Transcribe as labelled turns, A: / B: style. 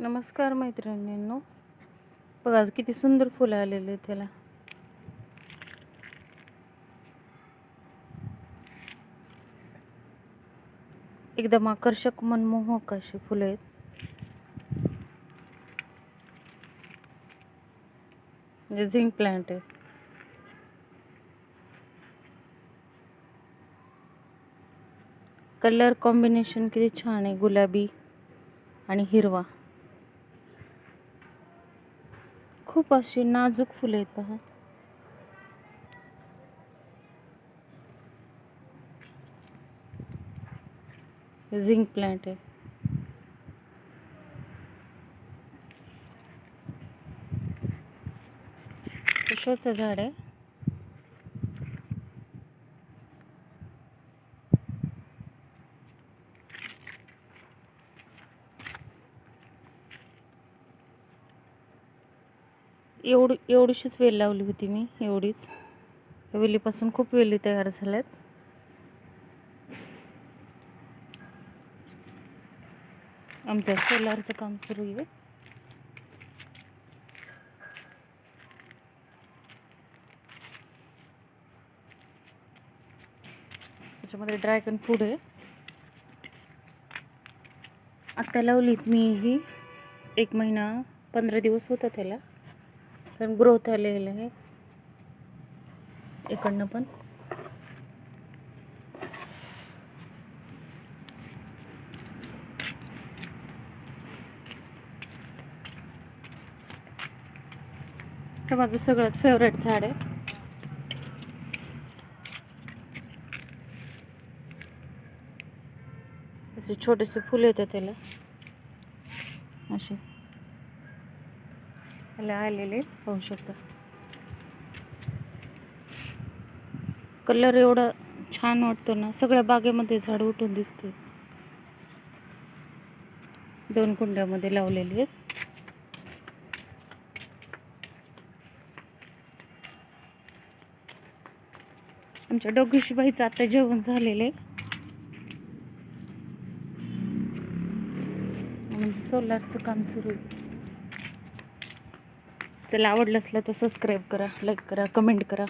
A: नमस्कार मैत्रिणींनो. बघा आज किती सुंदर फुलं आलेले आहेत त्याला एकदम आकर्षक मनमोहक अशी फुलं आहेत. म्हणजे झिंक प्लांट आहे कलर कॉम्बिनेशन किती छान आहे गुलाबी आणि हिरवा. खूप अशी नाजूक फुलं आहेत. पहा झिंक प्लांट आहे. शोचं झाड आहे. एवढी एवढीशीच वेल लावली होती मी एवढीच. वेलीपासून खूप वेली तयार झाल्यात. आमचं सोलारचं काम सुरू आहे. त्याच्यामध्ये ड्रॅगन फूड आहे. आत्ता लावलीत मी ही. एक महिना पंधरा दिवस होता त्याला. कारण ग्रोथ आलेलं आहे. इकडनं पण. हे माझं सगळ्यात फेवरेट झाड आहे. असे छोटेसे फुलं येतात त्याला. असे. ह्याला आलेले पाहू शकता. कलर एवढा छान वाटतो ना सगळ्या बागेमध्ये झाड उठून दिसते. दोन कुंड्यामध्ये लावलेली आहेत. आमच्या डोगेशबाईचं आता जेवण झालेलं आहे. म्हणजे सोलारचं काम सुरू आहे. चला आवडलं असलं तर सबस्क्राईब करा लाईक करा कमेंट करा.